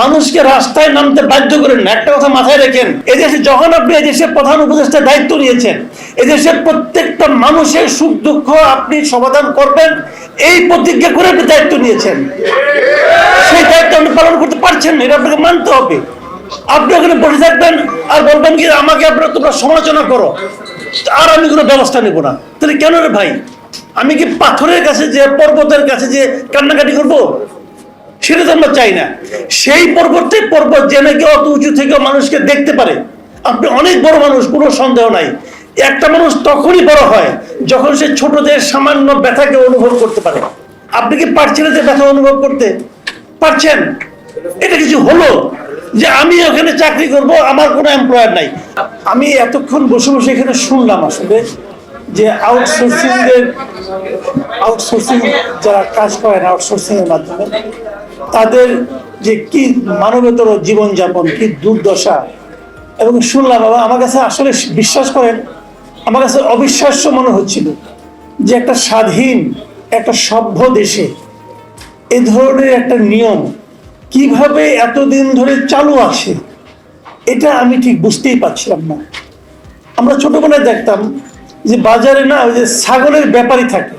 মানুষকে রাস্তায় নামতে বাধ্য করেন। একটা কথা মাথায় রেখেন, এদেশে যখন আপনি এদেশের প্রধান উপদেষ্টা দায়িত্ব নিয়েছেন, এদেশের প্রত্যেকটা মানুষের সুখ দুঃখ আপনি সমাধান করবেন, এই প্রতিজ্ঞা করে আপনি দায়িত্ব নিয়েছেন। সেই দায়িত্ব আপনি পালন করতে পারছেন না, এটা আপনাকে মানতে হবে। আপনি ওখানে বসে থাকবেন আর বলবেন কি, আমাকে আপনারা তোমরা সমালোচনা করো, আর আমি কোনো ব্যবস্থা নেব না। তাহলে কেন রে ভাই? আমি কি পাথরের কাছে যে, পর্বতের কাছে যে কান্নাকাটি করব? সেটা তো আমরা চাই না। সেই পর্বতে পর্বত যে নাকি অত উঁচু থেকে মানুষকে দেখতে পারে। আপনি অনেক বড় মানুষ, কোনো সন্দেহ নাই। একটা মানুষ তখনই বড় হয় যখন সে ছোটদের সামান্য ব্যথাকে অনুভব করতে পারে। আপনি কি পারছেন যে ব্যথা অনুভব করতে? পারছেন? এটা কিছু হলো যে আমি ওখানে চাকরি করব, আমার কোনো এমপ্লয়ার নাই। আমি এতক্ষণ বসে বসে এখানে শুনলাম আসলে যে আউটসোর্সিং এর আউটসোর্সিং যারা কাজ করেন আউটসোর্সিং এর মাধ্যমে তাদের যে কি মানবেতর জীবনযাপন, কি দুর্দশা। এবং শুনলাম, বাবা, আমার কাছে আসলে বিশ্বাস করেন, আমার কাছে অবিশ্বাস্য মনে হচ্ছিল যে একটা স্বাধীন, একটা সভ্য দেশে এ ধরনের একটা নিয়ম কীভাবে এতদিন ধরে চালু আসে এটা আমি ঠিক বুঝতেই পারছিলাম না। আমরা ছোটবেলায় দেখতাম যে বাজারে না ওই যে ছাগলের ব্যাপারই থাকে।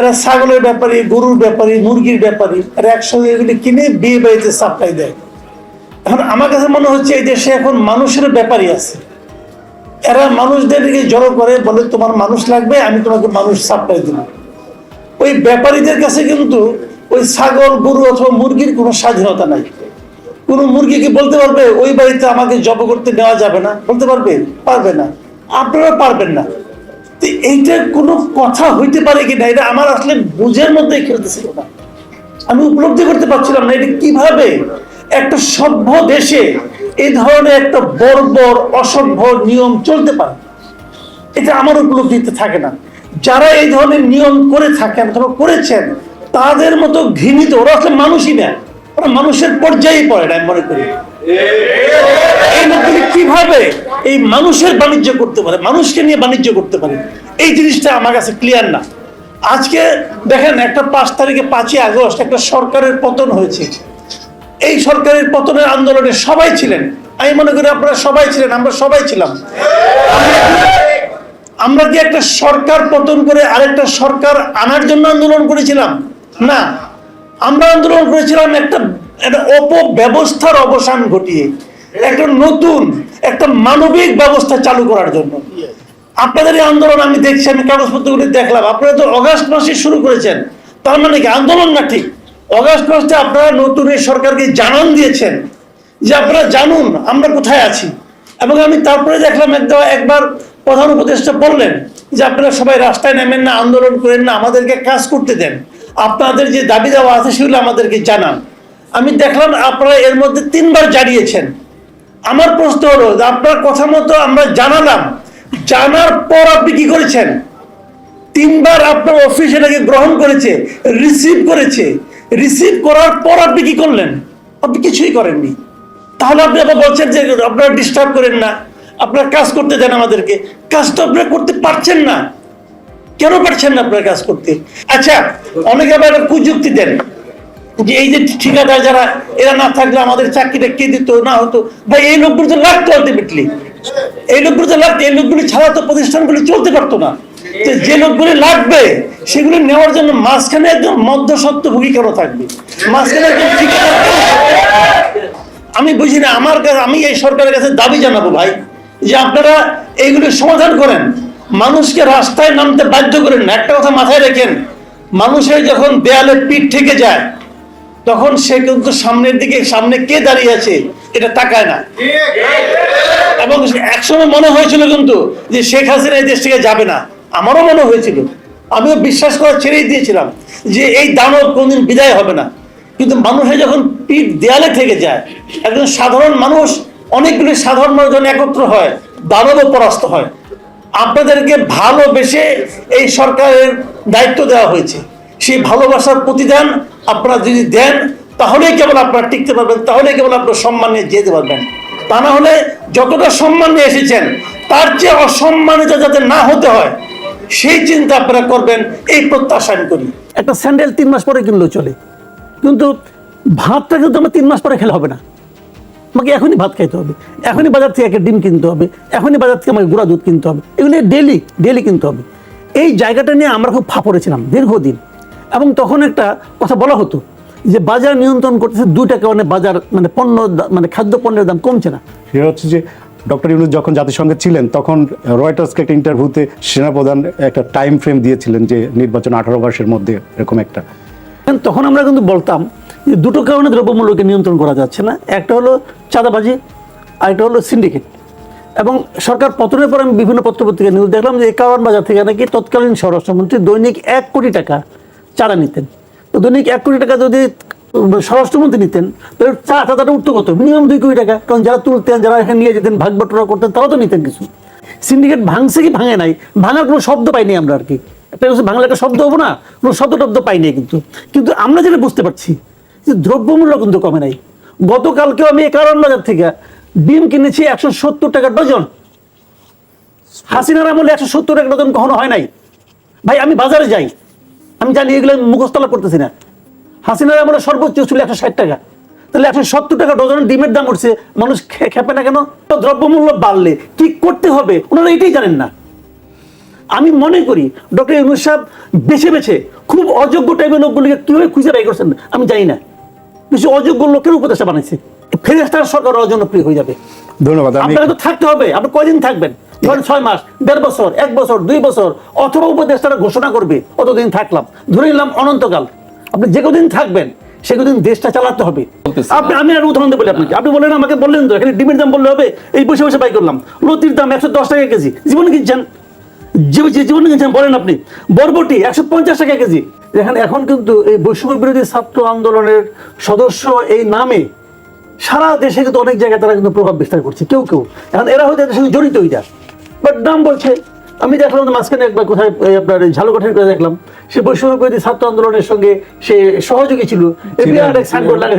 এরা ছাগলের ব্যাপারী, গরুর ব্যাপারী, মুরগির ব্যাপারী, এরা একসঙ্গে এগুলি কিনে বিয়ে বাড়িতে সাপ্লাই দেয়। এখন আমার কাছে মনে হচ্ছে এই দেশে এখন মানুষের ব্যাপারই আছে। এরা মানুষদেরকে জড়ো করে, বলে তোমার মানুষ লাগবে, আমি তোমাকে মানুষ সাপ্লাই দেবো। ওই ব্যাপারীদের কাছে কিন্তু ওই ছাগল, গরু অথবা মুরগির কোনো স্বাধীনতা নাই। কোনো মুরগিকে বলতে পারবে, ওই বাড়িতে আমাকে জব করতে নেওয়া যাবে না? বলতে পারবে? পারবে না। আপনারা পারবেন না। তো এইটা কোনো কথা হইতে পারে কি না? এটা আমার আসলে বুঝের মধ্যে খেলতেছিল না। আমি উপলব্ধি করতে পারছিলাম না এটা কীভাবে একটা সভ্য দেশে এই ধরনের একটা বর্বর, অসভ্য নিয়ম চলতে পারে? এটা আমার উপলব্ধিতে থাকে না। যারা এই ধরনের নিয়ম করে থাকেন অথবা করেছেন, তাদের মতো ঘৃণিত, ওরা আসলে মানুষই না। ওরা মানুষের পর্যায়ে পড়ে না, আমি মনে করি। এই কীভাবে এই মানুষের বাণিজ্য করতে পারে, মানুষকে নিয়ে বাণিজ্য করতে পারে। এই জিনিসটা আমার কাছে ক্লিয়ার না। আজকে দেখেন, একটা পাঁচ তারিখে পাঁচই আগস্ট একটা সরকারের পতন হয়েছে। এই সরকারের পতনের আন্দোলনে সবাই ছিলেন। আমি মনে করি আপনারা সবাই ছিলেন, আমরা সবাই ছিলাম। আমরা কি একটা সরকার পতন করে আরেকটা সরকার আনার জন্য আন্দোলন করেছিলাম? না। আমরা আন্দোলন করেছিলাম একটা একটা অপব্যবস্থার অবসান ঘটিয়ে। একটা নতুন একটা মানবিক ব্যবস্থা চালু করার জন্য। আপনাদের এই আন্দোলন আমি দেখছি আমি কাগজপত্রগুলি দেখলাম। আপনারা তো অগাস্ট মাসে শুরু করেছেন। তার মানে কি? আন্দোলন না ঠিক? অগাস্ট মাসে আপনারা নতুন এই সরকারকে জানান দিয়েছেন যে আপনারা জানুন আমরা কোথায় আছি। এবং আমি তারপরে দেখলাম একদম একবার প্রধান উপদেষ্টা বললেন যে আপনারা সবাই রাস্তায় নেমেন না আন্দোলন করেন না আমাদেরকে কাজ করতে দেন। আপনাদের যে দাবি দেওয়া আছে সেগুলো আমাদেরকে জানান। আমি দেখলাম আপনারা এর মধ্যে তিনবার জানিয়েছেন। আমার প্রশ্ন হলো আপনার কথা মতো আমরা জানালাম। জানার পর আপনি কি করেছেন? তিনবার আপনার অফিস এটাকে গ্রহণ করেছে রিসিভ করেছে। রিসিভ করার পর আপনি কি করলেন? আপনি কিছুই করেননি। তাহলে আপনি আবার বলছেন যে আপনারা ডিস্টার্ব করেন না, আপনারা কাজ করতে দেন আমাদেরকে। কাজ তো আপনারা করতে পারছেন না। কেন পারছেন না আপনার কাজ করতে? আচ্ছা অনেকে আবার একটা কুযুক্তি দেন। যে এই যে ঠিকাদার যারা, এরা না থাকলে আমাদের চাকরিটা কে দিত, না হতো? ভাই, এই লোকগুলো তো লাগতো আলটিমেটলি এই লোকগুলো তো লাগতো, এই লোকগুলি ছাড়া তো প্রতিষ্ঠানগুলি চলতে পারতো না। যে লোকগুলি লাগবে, সেগুলি নেওয়ার জন্য মাঝখানে একজন মধ্যসত্ত্বভোগী কেন থাকবে। মাঝখানে একজন? আমি বুঝি না, আমার কাছে, আমি এই সরকারের কাছে দাবি জানাব ভাই, যে আপনারা এইগুলি সমাধান করেন। মানুষকে রাস্তায় নামতে বাধ্য করেন একটা কথা মাথায় রেখেন, মানুষের যখন দেয়ালে পিঠ থেকে যায় তখন সে কিন্তু সামনের দিকে, সামনে কে দাঁড়িয়ে আছে, এটা তাকায় না। এবং একসময় মনে হয়েছিল কিন্তু যে শেখ হাসিনা এই দেশ থেকে যাবে না। আমারও মনে হয়েছিল। আমিও বিশ্বাস করা ছেড়েই দিয়েছিলাম যে এই দানব কোনদিন বিদায় হবে না। কিন্তু মানুষের যখন পিঠ দেয়ালে থেকে যায়, একজন সাধারণ মানুষ অনেকগুলি সাধারণ মানুষ যখন একত্র হয়, দানবও পরাস্ত হয়। আপনাদেরকে ভালোবেসে এই সরকারের দায়িত্ব দেওয়া হয়েছে। সেই ভালোবাসার প্রতিদান আপনারা যদি দেন, তাহলেই কেবল আপনারা টিকতে পারবেন, তাহলেই কেবল আপনার সম্মান নিয়ে যেতে পারবেন। তা না হলে যতটা সম্মান নিয়ে এসেছেন, তার চেয়ে অসম্মানিত যাতে না হতে হয়, সেই চিন্তা আপনারা করবেন, এই প্রত্যাশা আমি করি। একটা স্যান্ডেল তিন মাস পরে কিনলেও চলে। কিন্তু ভাতটা কিন্তু আমার তিন মাস পরে খেলে হবে না। আমাকে এখনই ভাত খাইতে হবে, এখনই বাজার থেকে একটা ডিম কিনতে হবে, এখনই বাজার থেকে আমাকে গুঁড়া দুধ কিনতে হবে, এগুলো ডেলি ডেলি কিনতে হবে। এই জায়গাটা নিয়ে আমরা খুব ফাঁপড়েছিলাম দীর্ঘদিন। এবং তখন একটা কথা বলা হতো যে বাজার নিয়ন্ত্রণ করতেছে দুইটা কারণে বাজার মানে পণ্য মানে খাদ্য পণ্যের দাম কমছে না। সেটা হচ্ছে যে ডক্টর ইউনুস যখন জাতিসংঘে ছিলেন তখন রয়টার্সকে একটা ইন্টারভিউতে সেনাপ্রধান একটা টাইম ফ্রেম দিয়েছিলেন যে নির্বাচন আঠারো মাসের মধ্যে এরকম একটা। তখন আমরা কিন্তু বলতাম যে দুটো কারণে দ্রব্যমূল্যকে নিয়ন্ত্রণ করা যাচ্ছে না। একটা হলো চাঁদাবাজি আর একটা হলো সিন্ডিকেট এবং সরকার পতনের পর আমি বিভিন্ন পত্রপত্রিকা নিউজ দেখলাম যে কারণ বাজার থেকে নাকি তৎকালীন স্বরাষ্ট্রমন্ত্রী দৈনিক এক কোটি টাকা চাঁদা নিতেন। তো দৈনিক এক কোটি টাকা যদি স্বরাষ্ট্রমন্ত্রী নিতেন, তাহলে চা চাঁদাটা উঠতো কত? মিনিমাম দুই কোটি টাকা। কারণ যারা তুলতেন, যারা এখানে নিয়ে যেতেন, ভাগ বটরা করতেন, তারাও তো নিতেন কিছু। সিন্ডিকেট ভাঙছে কি ভাঙে নাই? ভাঙার কোনো শব্দ পাইনি আমরা আর কি। একটা বাংলা একটা শব্দ হব না, কোনো শব্দ টব্দ পাইনি কিন্তু। কিন্তু আমরা যেটা বুঝতে পারছি, যে দ্রব্যমূল্য কিন্তু কমে নাই। গতকালকেও আমি কারণ বাজার থেকে ডিম কিনেছি একশো সত্তর টাকা ডজন। হাসিনার আমলে একশো সত্তর টাকা ডজন কখনো হয় নাই। ভাই, আমি বাজারে যাই। আমি জানি এগুলো মুখস্থলা করতেছি না। হাসিনার আমলে সর্বোচ্চ ছিল একশো ষাট টাকা। তাহলে একশো সত্তর টাকা ডজনের ডিমের দাম উঠছে মানুষ খেপে না কেন? তো দ্রব্যমূল্য বাড়লে কি করতে হবে? ওনারা এটাই জানেন না। আমি মনে করি ডক্টর ইউনুস সাহেব বেছে বেছে খুব অযোগ্য টাইপের লোকগুলিকে কীভাবে খুঁজে বাই করছেন আমি জানি না। কিছু অযোগ্য লোকের উপদেশা বানাইছে। ফেরেস্তার সরকার অজনপ্রিয় হয়ে যাবে। ধন্যবাদ আপনাকে তো থাকতে হবে আপনি কয়দিন থাকবেন? ধরেন ছয় মাস দেড় বছর এক বছর দুই বছর অথবা উপদেষ্টারা ঘোষণা করবে অতদিন থাকলাম। ধরে নিলাম অনন্তকাল। আপনি যে কদিন থাকবেন সে কদিন দেশটা চালাতে হবে। আপনি আমি আর উদাহরণ বলি আপনাকে। আপনি বললেন আমাকে বললেন তো এখানে ডিমের দাম বললে হবে এই বসে বসে বাই করলাম। লতির দাম একশো দশ টাকা কেজি। জীবনে কিনছেন? জীবনে কিনছেন বলেন আপনি। বরবটি একশো পঞ্চাশ টাকা কেজি। এখানে এখন কিন্তু এই বৈষম্য বিরোধী ছাত্র আন্দোলনের সদস্য এই নামে সারা দেশে কিন্তু অনেক জায়গায় তারা কিন্তু প্রভাব বিস্তার করছে। কেউ কেউ। এখন এরা হয়তো এদের সঙ্গে জড়িত ওইটা বাট নাম বলছে। আমি দেখলাম যে মাঝখানে একবার কোথায় আপনার এই ঝালকাঠির করে দেখলাম। সে বৈষম্য ছাত্র আন্দোলনের সঙ্গে সে সহযোগী ছিল।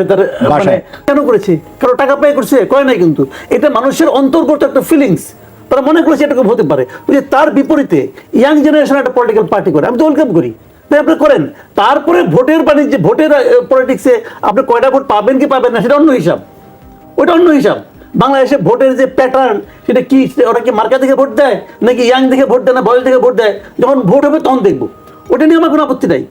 তার মানে কেন করেছে? কারও টাকা পে করছে করে নাই কিন্তু। এটা মানুষের অন্তর্গত একটা ফিলিংস তারা মনে করেছে এটা হতে পারে। যে তার বিপরীতে ইয়াং জেনারেশন একটা পলিটিক্যাল পার্টি করে। আমি তো ওয়েলকাম করি। তাই আপনি করেন। তারপরে ভোটের বাণিজ্যে ভোটের পলিটিক্সে আপনি কয়টা ভোট পাবেন কি পাবেন না সেটা অন্য হিসাব। ওটা অন্য হিসাব। বাংলাদেশে ভোটের যে প্যাটার্ন সেটা কি? ওরা কি মার্কা দেখে ভোট দেয় নাকি ইয়াং দেখে ভোট দেয় না বয়স থেকে ভোট দেয়? যখন ভোট হবে তখন দেখব। ওটা নিয়ে আমার কোনো আপত্তি নাই।